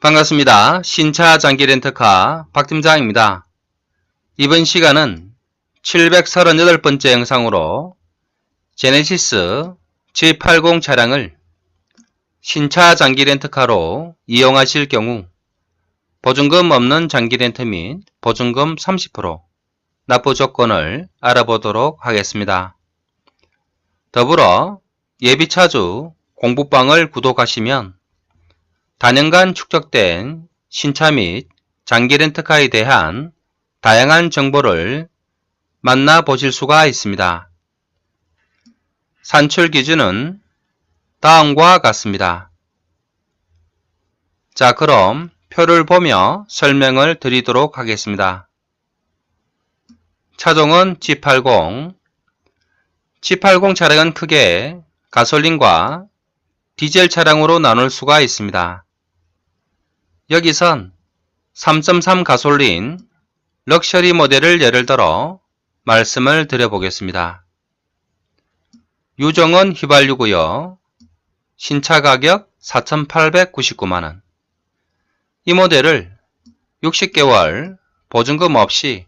반갑습니다. 신차 장기 렌터카 박 팀장입니다. 이번 시간은 738번째 영상으로 제네시스 G80 차량을 신차 장기 렌터카로 이용하실 경우 보증금 없는 장기 렌터 및 보증금 30% 납부 조건을 알아보도록 하겠습니다. 더불어 예비차주 공부방을 구독하시면 단연간 축적된 신차 및 장기 렌터카에 대한 다양한 정보를 만나보실 수가 있습니다. 산출 기준은 다음과 같습니다. 자, 그럼 표를 보며 설명을 드리도록 하겠습니다. 차종은 G80. G80 차량은 크게 가솔린과 디젤 차량으로 나눌 수가 있습니다. 여기선 3.3 가솔린 럭셔리 모델을 예를 들어 말씀을 드려보겠습니다. 유정은 휘발유고요. 신차 가격 4,899만원. 이 모델을 60개월 보증금 없이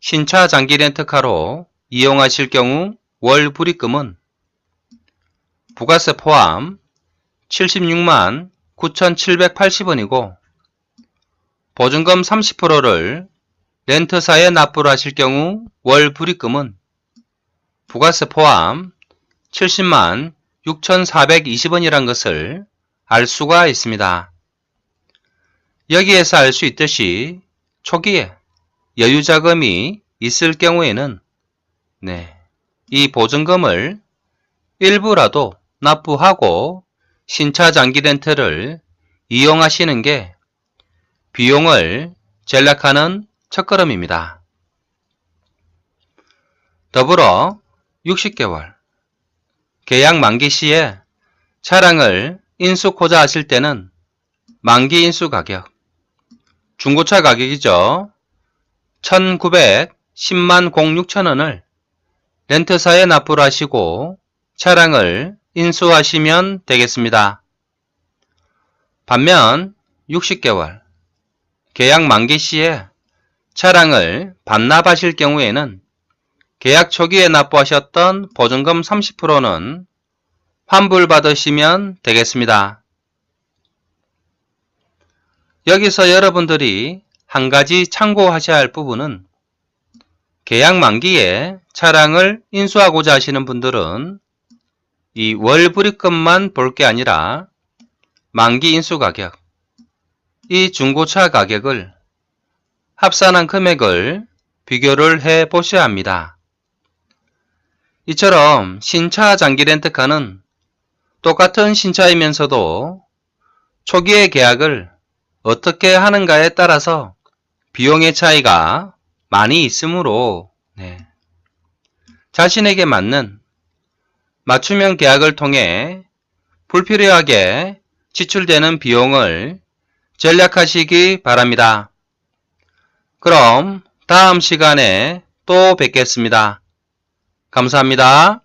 신차 장기 렌트카로 이용하실 경우 월 불입금은 부가세 포함 76만 9,780원이고 보증금 30%를 렌트사에 납부를 하실 경우 월 불입금은 부가세 포함 70만 6,420원이란 것을 알 수가 있습니다. 여기에서 알 수 있듯이 초기에 여유자금이 있을 경우에는 네, 이 보증금을 일부라도 납부하고 신차 장기 렌트를 이용하시는 게 비용을 전략하는 첫걸음입니다. 더불어 60개월 계약 만기 시에 차량을 인수코자 하실 때는 만기 인수 가격 중고차 가격이죠. 1910만 06천원을 렌트사에 납부를 하시고 차량을 인수하시면 되겠습니다. 반면 60개월 계약 만기 시에 차량을 반납하실 경우에는 계약 초기에 납부하셨던 보증금 30%는 환불받으시면 되겠습니다. 여기서 여러분들이 한 가지 참고하셔야 할 부분은 계약 만기에 차량을 인수하고자 하시는 분들은 이 월불입금만 볼 게 아니라 만기 인수 가격, 이 중고차 가격을 합산한 금액을 비교를 해 보셔야 합니다. 이처럼 신차 장기 렌트카는 똑같은 신차이면서도 초기의 계약을 어떻게 하는가에 따라서 비용의 차이가 많이 있으므로 네. 자신에게 맞는 맞춤형 계약을 통해 불필요하게 지출되는 비용을 전략하시기 바랍니다. 그럼 다음 시간에 또 뵙겠습니다. 감사합니다.